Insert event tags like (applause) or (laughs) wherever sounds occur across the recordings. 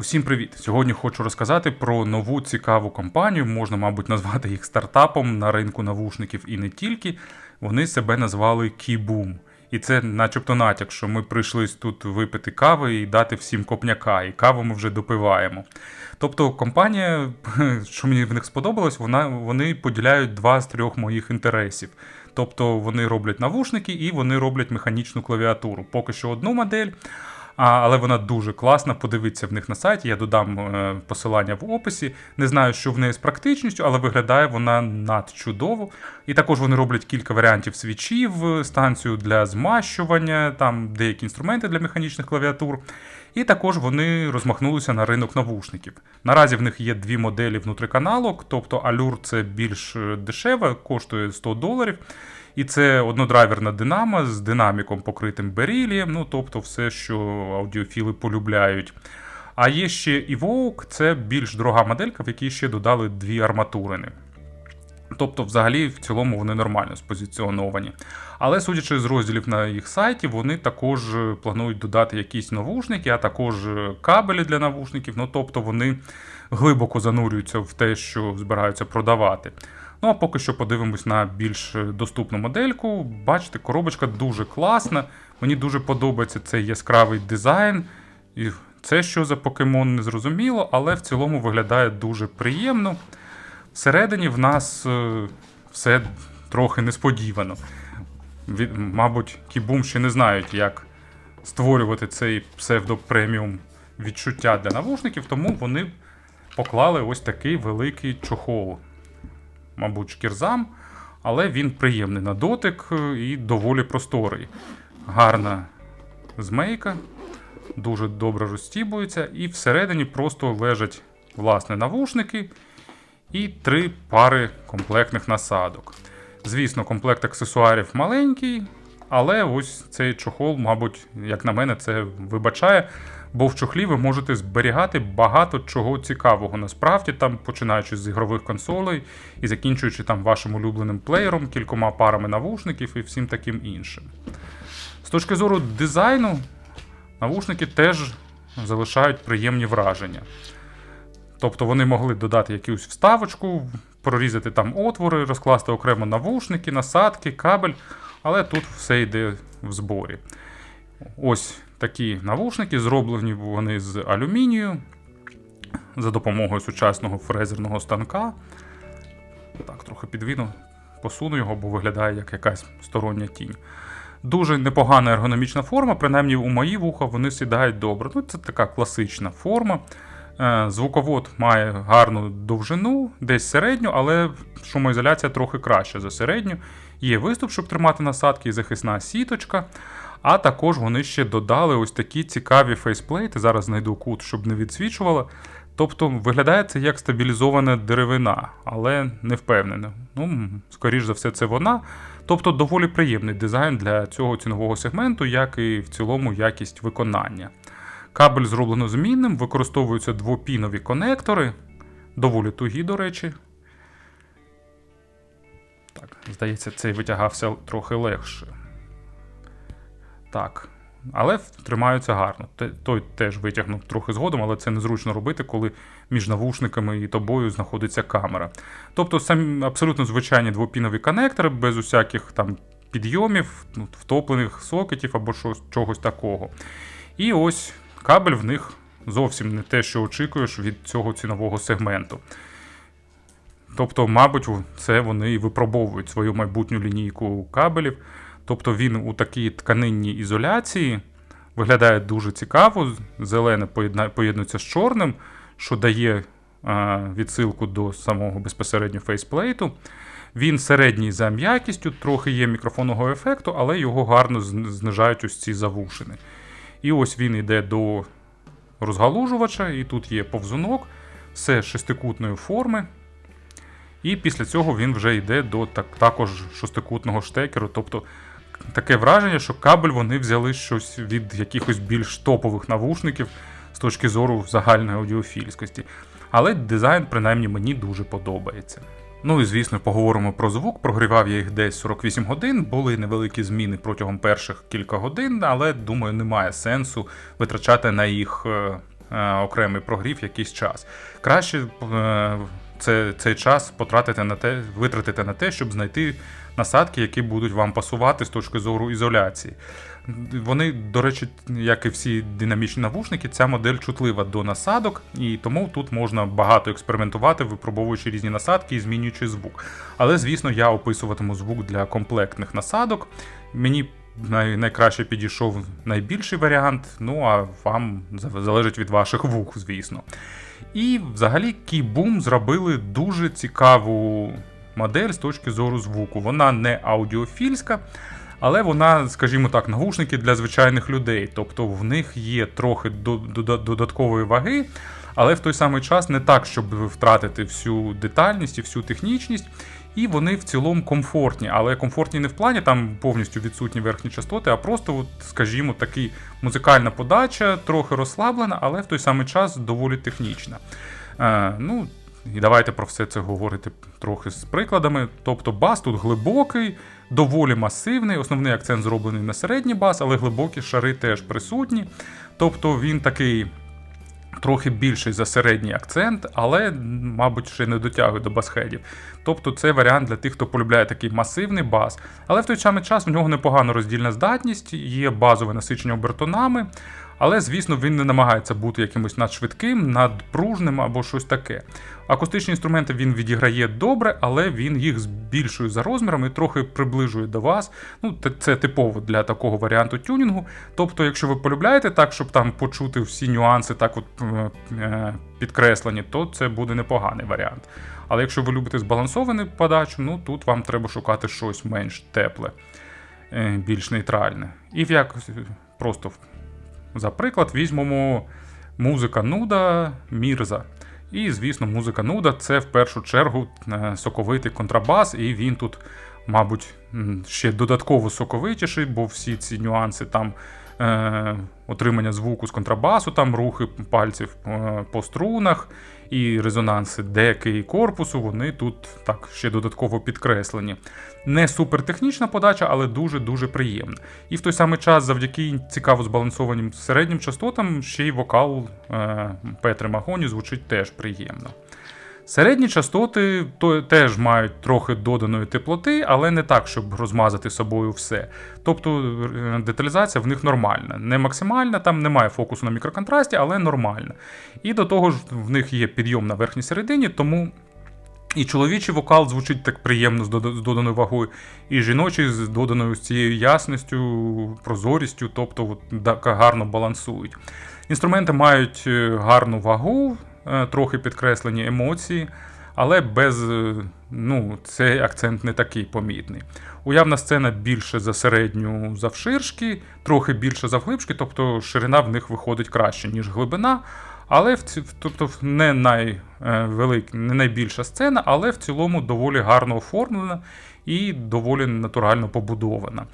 Усім привіт! Сьогодні хочу розказати про нову цікаву компанію. Можна, мабуть, назвати їх стартапом на ринку навушників і не тільки. Вони себе назвали Keyboom. І це, начебто, натяк, що ми прийшли тут випити кави і дати всім копняка, і каву ми вже допиваємо. Тобто, компанія, (laughs) що мені в них сподобалось, вона, вони поділяють два з трьох моїх інтересів. Тобто вони роблять навушники і вони роблять механічну клавіатуру. Поки що одну модель. Але вона дуже класна. Подивіться в них на сайті. Я додам е, посилання в описі. Не знаю, що в неї з практичністю, але виглядає вона надчудово. І також вони роблять кілька варіантів свічів, е, станцію для змащування, там деякі інструменти для механічних клавіатур. І також вони розмахнулися на ринок навушників. Наразі в них є дві моделі внутриканалок, тобто Allure це більш е, дешеве, коштує 100 доларів. І це однодрайверна динамо з динаміком покритим берілієм, ну тобто все, що аудіофіли полюбляють. А є ще Evoke, це більш дорога моделька, в якій ще додали дві арматурини. Тобто, взагалі, в цілому вони нормально спозиціоновані. Але судячи з розділів на їх сайті, вони також планують додати якісь навушники, а також кабелі для навушників. Ну тобто вони глибоко занурюються в те, що збираються продавати. Ну а поки що подивимось на більш доступну модельку. Бачите, коробочка дуже класна. Мені дуже подобається цей яскравий дизайн. І це що за покемон не зрозуміло, але в цілому виглядає дуже приємно. Всередині в нас е, все трохи несподівано. Мабуть, кібум ще не знають, як створювати цей псевдопреміум відчуття для навушників, тому вони поклали ось такий великий чохол. Мабуть, шкірзам, але він приємний на дотик е, і доволі просторий. Гарна змейка, дуже добре розстібується, і всередині просто лежать власне навушники і три пари комплектних насадок. Звісно, комплект аксесуарів маленький, але ось цей чохол, мабуть, як на мене, це вибачає. Бо в чохлі ви можете зберігати багато чого цікавого. Насправді, там, починаючи з ігрових консолей і закінчуючи там вашим улюбленим плеєром, кількома парами навушників і всім таким іншим. З точки зору дизайну, навушники теж залишають приємні враження. Тобто вони могли додати якусь вставочку, прорізати там отвори, розкласти окремо навушники, насадки, кабель, але тут все йде в зборі. Ось такі навушники, зроблені вони з алюмінію за допомогою сучасного фрезерного станка. Так, трохи підвіну, посуну його, бо виглядає як якась стороння тінь. Дуже непогана ергономічна форма, принаймні у мої вуха вони сідають добре. Ну, Це така класична форма. Е, Звуковод має гарну довжину, десь середню, але шумоізоляція трохи краща за середню. Є виступ, щоб тримати насадки і захисна сіточка. А також вони ще додали ось такі цікаві фейсплейти. Зараз знайду кут, щоб не відсвічувало. Тобто виглядає це як стабілізована деревина, але не впевнена. Ну, скоріш за все, це вона. Тобто доволі приємний дизайн для цього цінового сегменту, як і в цілому якість виконання. Кабель зроблено змінним, використовуються двопінові конектори, доволі тугі, до речі. Так, здається, цей витягався трохи легше. Так. Але тримаються гарно. Той теж витягнув трохи згодом, але це незручно робити, коли між навушниками і тобою знаходиться камера. Тобто самі абсолютно звичайні двопінові конектори, без усяких там підйомів, ну, втоплених сокетів або чогось такого. І ось кабель в них зовсім не те, що очікуєш від цього цінового сегменту. Тобто, мабуть, це вони і випробовують свою майбутню лінійку кабелів. Тобто він у такій тканинній ізоляції виглядає дуже цікаво. Зелене поєднується з чорним, що дає відсилку до самого безпосередньо фейсплейту. Він середній за м'якістю, трохи є мікрофонного ефекту, але його гарно знижають ось ці завушини. І ось він йде до розгалужувача, і тут є повзунок, все шестикутної форми. І після цього він вже йде до так, також шестикутного штекеру. Тобто таке враження, що кабель вони взяли щось від якихось більш топових навушників з точки зору загальної аудіофільськості. Але дизайн, принаймні, мені дуже подобається. Ну і звісно, поговоримо про звук. Прогрівав я їх десь 48 годин, були невеликі зміни протягом перших кілька годин, але думаю, немає сенсу витрачати на їх е, е, окремий прогрів якийсь час. Краще е, це, цей час потратити на те, витратити на те, щоб знайти насадки, які будуть вам пасувати з точки зору ізоляції. Вони, до речі, як і всі динамічні навушники, ця модель чутлива до насадок, і тому тут можна багато експериментувати, випробовуючи різні насадки і змінюючи звук. Але, звісно, я описуватиму звук для комплектних насадок. Мені найкраще підійшов найбільший варіант, ну а вам залежить від ваших вух, звісно. І взагалі Keyboom зробили дуже цікаву модель з точки зору звуку. Вона не аудіофільська, але вона, скажімо так, навушники для звичайних людей. Тобто в них є трохи до- до- додаткової ваги, але в той самий час не так, щоб втратити всю детальність і всю технічність. І вони в цілому комфортні, але комфортні не в плані там повністю відсутні верхні частоти, а просто, от, скажімо, такий музикальна подача, трохи розслаблена, але в той самий час доволі технічна. Е, ну, і давайте про все це говорити трохи з прикладами. Тобто бас тут глибокий, доволі масивний. Основний акцент зроблений на середній бас, але глибокі шари теж присутні. Тобто він такий трохи більший за середній акцент, але, мабуть, ще не дотягує до басхедів. Тобто це варіант для тих, хто полюбляє такий масивний бас. Але в той самий час в нього непогана роздільна здатність, є базове насичення обертонами. Але, звісно, він не намагається бути якимось надшвидким, надпружним або щось таке. Акустичні інструменти він відіграє добре, але він їх збільшує за розмірами і трохи приближує до вас. Ну, це типово для такого варіанту тюнінгу. Тобто, якщо ви полюбляєте так, щоб там почути всі нюанси так от е, е, підкреслені, то це буде непоганий варіант. Але якщо ви любите збалансовану подачу, ну тут вам треба шукати щось менш тепле, е, більш нейтральне. І в якось просто за приклад візьмемо музика нуда Мірза. І, звісно, музика нуда це в першу чергу е, соковитий контрабас, і він тут, мабуть, ще додатково соковитіший, бо всі ці нюанси там. Е, отримання звуку з контрабасу, там рухи пальців е, по струнах і резонанси деки і корпусу, вони тут так ще додатково підкреслені. Не супертехнічна подача, але дуже-дуже приємна. І в той самий час, завдяки цікаво збалансованим середнім частотам, ще й вокал е, Петри Магоні звучить теж приємно. Середні частоти то, теж мають трохи доданої теплоти, але не так, щоб розмазати собою все. Тобто е, деталізація в них нормальна. Не максимальна, там немає фокусу на мікроконтрасті, але нормальна. І до того ж, в них є підйом на верхній середині, тому. І чоловічий вокал звучить так приємно з доданою вагою, і жіночий з доданою з цією ясністю, прозорістю, тобто от, гарно балансують. Інструменти мають е, гарну вагу, трохи підкреслені емоції, але без е, ну, цей акцент не такий помітний. Уявна сцена більше за середню завширшки, трохи більше завглибшки, тобто ширина в них виходить краще, ніж глибина. Але в ці, тобто не, найвелик, не найбільша сцена, але в цілому доволі гарно оформлена і доволі натурально побудована.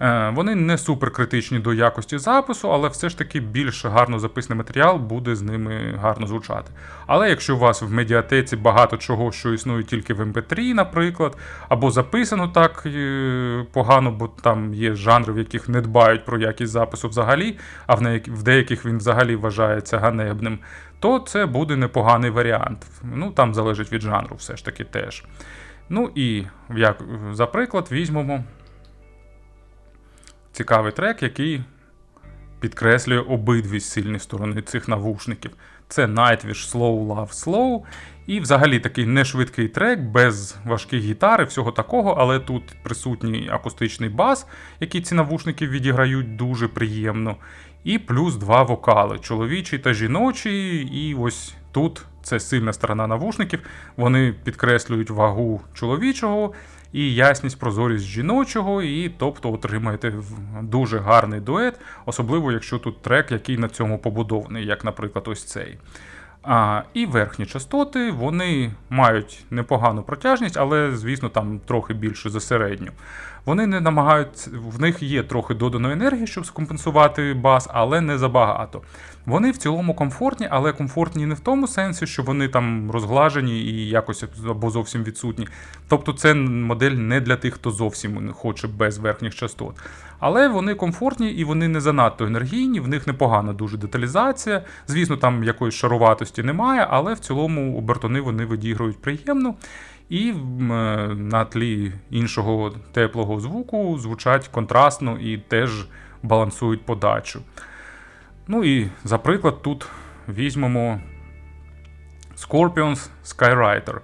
Е, Вони не суперкритичні до якості запису, але все ж таки більш гарно записаний матеріал буде з ними гарно звучати. Але якщо у вас в медіатеці багато чого, що існує тільки в MP3, наприклад, або записано так е, погано, бо там є жанри, в яких не дбають про якість запису взагалі, а в деяких він взагалі вважається ганебним, то це буде непоганий варіант. Ну там залежить від жанру, все ж таки теж. Ну і як за приклад візьмемо цікавий трек, який підкреслює обидві сильні сторони цих навушників. Це Nightwish Slow Love Slow. І взагалі такий нешвидкий трек без важких гітар і всього такого, але тут присутній акустичний бас, який ці навушники відіграють дуже приємно. І плюс два вокали чоловічий та жіночий. І ось тут це сильна сторона навушників. Вони підкреслюють вагу чоловічого і ясність, прозорість жіночого, і тобто отримаєте дуже гарний дует, особливо якщо тут трек, який на цьому побудований, як, наприклад, ось цей. А, і верхні частоти вони мають непогану протяжність, але, звісно, там трохи більше за середню. Вони не намагаються, в них є трохи доданої енергії, щоб скомпенсувати бас, але не забагато. Вони в цілому комфортні, але комфортні не в тому сенсі, що вони там розглажені і якось або зовсім відсутні. Тобто це модель не для тих, хто зовсім хоче без верхніх частот. Але вони комфортні і вони не занадто енергійні, в них непогана дуже деталізація. Звісно, там якоїсь шаруватості немає, але в цілому обертони вони відіграють приємно. І е, на тлі іншого теплого звуку звучать контрастно і теж балансують подачу. Ну і за приклад тут візьмемо Scorpions Skywriter.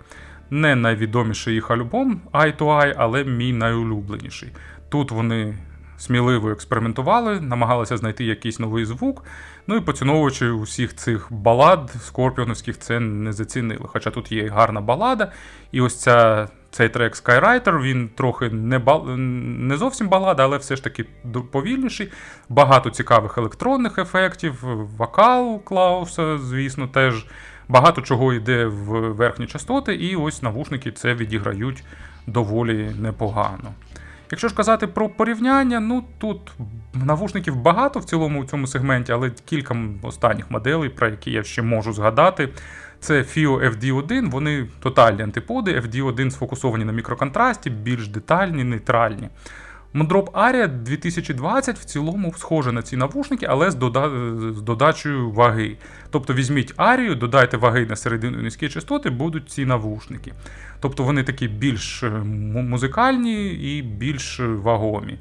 Не найвідоміший їх альбом Eye to Eye, але мій найулюбленіший. Тут вони сміливо експериментували, намагалися знайти якийсь новий звук. Ну і поціновуючи усіх цих балад скорпіоновських, це не зацінили. Хоча тут є гарна балада, і ось ця. Цей трек Skywriter, він трохи не бал... не зовсім балада, але все ж таки повільніший. Багато цікавих електронних ефектів, вокал Клауса, звісно, теж багато чого йде в верхні частоти, і ось навушники це відіграють доволі непогано. Якщо ж казати про порівняння, ну тут навушників багато в цілому у цьому сегменті, але кілька останніх моделей, про які я ще можу згадати. Це FIO FD1, вони тотальні антиподи. FD1 сфокусовані на мікроконтрасті, більш детальні, нейтральні. Moondrop Aria 2020 в цілому схоже на ці навушники, але з, з додачею ваги. Тобто візьміть Арію, додайте ваги на середину низькі частоти, будуть ці навушники. Тобто вони такі більш е, музикальні і більш е, вагомі.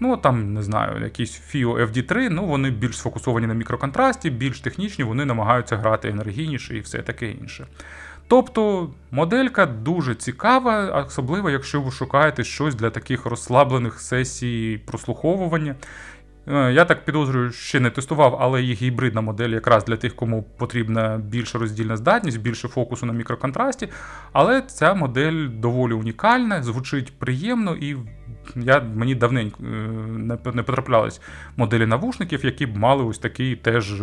Ну, там, не знаю, якісь FIO FD3, ну вони більш сфокусовані на мікроконтрасті, більш технічні, вони намагаються грати енергійніше і все таке інше. Тобто моделька дуже цікава, особливо якщо ви шукаєте щось для таких розслаблених сесій прослуховування. Е, Я так підозрюю, ще не тестував, але є гібридна модель якраз для тих, кому потрібна більша роздільна здатність, більше фокусу на мікроконтрасті. Але ця модель доволі унікальна, звучить приємно, і я, мені давненько е, не потраплялись моделі навушників, які б мали ось такий теж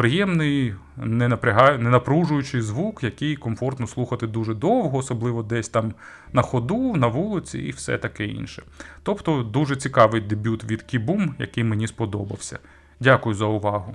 приємний, не, напрягає, не напружуючий звук, який комфортно слухати дуже довго, особливо десь там на ходу, на вулиці і все таке інше. Тобто дуже цікавий дебют від Кібум, який мені сподобався. Дякую за увагу.